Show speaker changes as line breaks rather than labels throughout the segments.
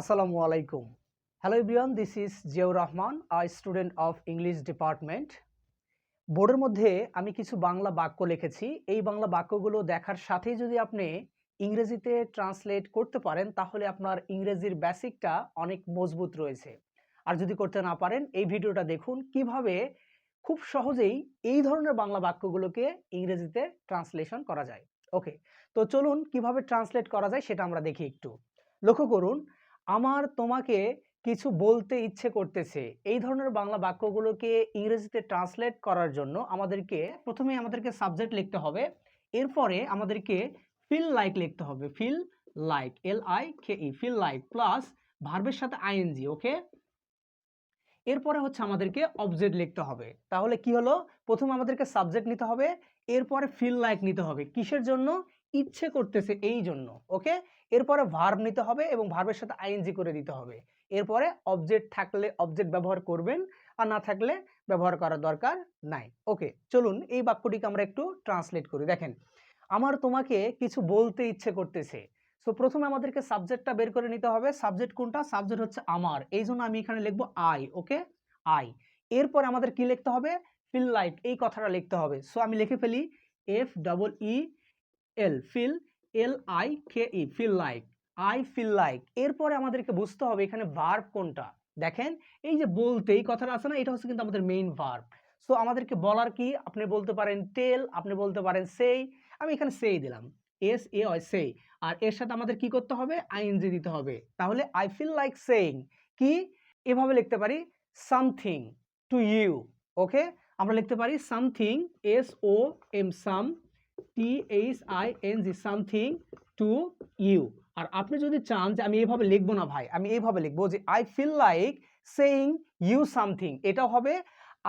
আসসালামু আলাইকুম। Hello everyone this is Ziaur Rahman a student of English department বোর্ডের মধ্যে আমি কিছু বাংলা বাক্য লিখেছি। এই বাংলা বাক্যগুলো দেখার সাথেই যদি আপনি ইংরেজিতে ট্রান্সলেট করতে পারেন, তাহলে আপনার ইংরেজির বেসিকটা অনেক মজবুত রয়েছে। আর যদি করতে না পারেন, এই ভিডিওটা দেখুন কীভাবে খুব সহজেই এই ধরনের বাংলা বাক্যগুলোকে ইংরেজিতে ট্রান্সলেশন করা যায়। ওকে তো চলুন কীভাবে ট্রান্সলেট করা যায় সেটা আমরা দেখি একটু। লক্ষ্য করুন আমার তোমাকে কিছু বলতে ইচ্ছে করতেছে। এই ধরনের বাংলা বাক্যগুলোকে ইংরেজিতে ট্রান্সলেট করার জন্য আমাদেরকে প্রথমে আমাদেরকে সাবজেক্ট লিখতে হবে। এরপরে আমাদেরকে ফিল লাইক লিখতে হবে। Feel like L I K E feel like plus ভার্বের সাথে আইএনজি ওকে এরপরে হচ্ছে আমাদেরকে অবজেক্ট লিখতে হবে। তাহলে কি হলো? প্রথমে আমাদেরকে সাবজেক্ট নিতে হবে। এরপরে ফিল লাইক নিতে হবে। কিসের জন্য? ইচ্ছে করতেছে এই জন্য, ওকে? এরপরে ভার্ব নিতে হবে এবং ভার্বের সাথে আইএনজি করে দিতে হবে। এরপরে অবজেক্ট থাকলে অবজেক্ট ব্যবহার করবেন, আর না থাকলে ব্যবহার করার দরকার নাই। ওকে, চলুন এই বাক্যটিকে আমরা একটু ট্রান্সলেট করি। দেখেন, আমার তোমাকে কিছু বলতে ইচ্ছে করতেছে। সো প্রথমে আমাদেরকে সাবজেক্টটা বের করে নিতে হবে। সাবজেক্ট কোনটা? সাবজেক্ট হচ্ছে আমার। এই জন্য আমি এখানে লিখব আই ওকে? আই এরপর আমাদের কি লিখতে হবে? ফিল লাইক এই কথাটা লিখতে হবে। সো আমি লিখে ফেলি F double E L feel L I K E feel like I feel like এরপরে আমাদেরকে বুঝতে হবে এখানে ভার্ব কোনটা। দেখেন, এই যে বলতে, এই কথাটা আছে না, এটা হচ্ছে কিন্তু আমাদের মেইন ভার্ব সো আমাদেরকে বলার কি? আপনি বলতে পারেন টেল আপনি বলতে পারেন সেই আমি এখানে সেই দিলাম। এস এ অয় সেই আর এর সাথে আমাদের কি করতে হবে? আইএনজি দিতে হবে। তাহলে আই ফিল লাইক সেইং কি? এভাবে লিখতে পারি সামথিং টু ইউ ওকে আমরা লিখতে পারি something S O M some T H I N G something to you আর আপনি যদি চান যে আমি এইভাবে লিখব না ভাই, আমি এইভাবে লিখব যে I feel like saying you something এটাও হবে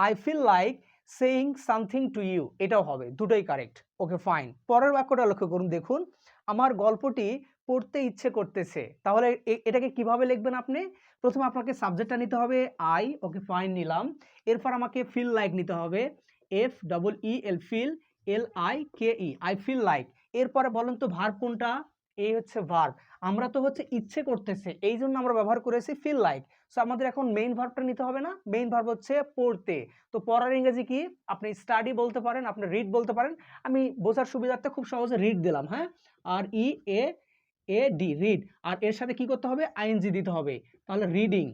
I feel like saying something to you এটাও হবে, দুটোই কারেক্ট ওকে ফাইন পরের বাক্যটা লক্ষ্য করুন, দেখুন, আমার গল্পটি পড়তে ইচ্ছে করতেছে, তাহলে এটাকে কীভাবে লিখবেন আপনি? প্রথমে আপনাকে সাবজেক্টটা নিতে হবে আই ওকে ফাইন নিলাম, এরপর আমাকে ফিল লাইক নিতে হবে F double E L feel L I K E I feel like এরপরে বলেন তো ভার্ব কোনটা? এই হচ্ছে ভার্ব আমরা তো হচ্ছে ইচ্ছে করতেছে, এই জন্য আমরা ব্যবহার করেছি ফিল লাইক সো আমাদের এখন মেইন ভার্বটা নিতে হবে না? মেইন ভার্ব হচ্ছে পড়তে। তো পড়ার ইংরেজি কি? আপনি স্টাডি বলতে পারেন, আপনি রিড বলতে পারেন। আমি বোঝার সুবিধার্থে খুব সহজে রিড দিলাম হ্যাঁ? আর ই এ এ ডি রিড আর এর সাথে কি করতে হবে? আইএনজি দিতে হবে। তাহলে reading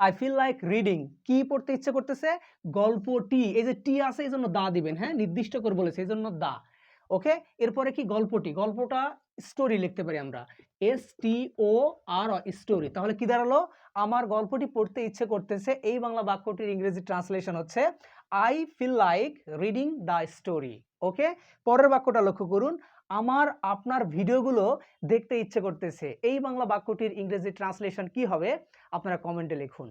I feel like reading কি পড়তে ইচ্ছে করতেছে? গল্প, টি। এই যে টি আছে, এই জন্য দা দিবেন হ্যাঁ? নির্দিষ্ট করে বলেছে, এই জন্য দা। ওকে? এরপরে কি? গল্পটি গল্পটা স্টোরি লিখতে পারি আমরা। এস টি ও আর স্টোরি তাহলে কি দাঁড়াল? আমার গল্পটি পড়তে ইচ্ছে করতেছে, এই বাংলা বাক্যটির ইংরেজি ট্রান্সলেশন হচ্ছে I feel like reading the story okay? পরের বাক্যটা লক্ষ্য করুন। আমার, আপনার ভিডিওগুলো দেখতে ইচ্ছে করতেছে। এই বাংলা বাক্যটির ইংরেজি ট্রান্সলেশন কি হবে? আপনারা কমেন্টে লিখুন।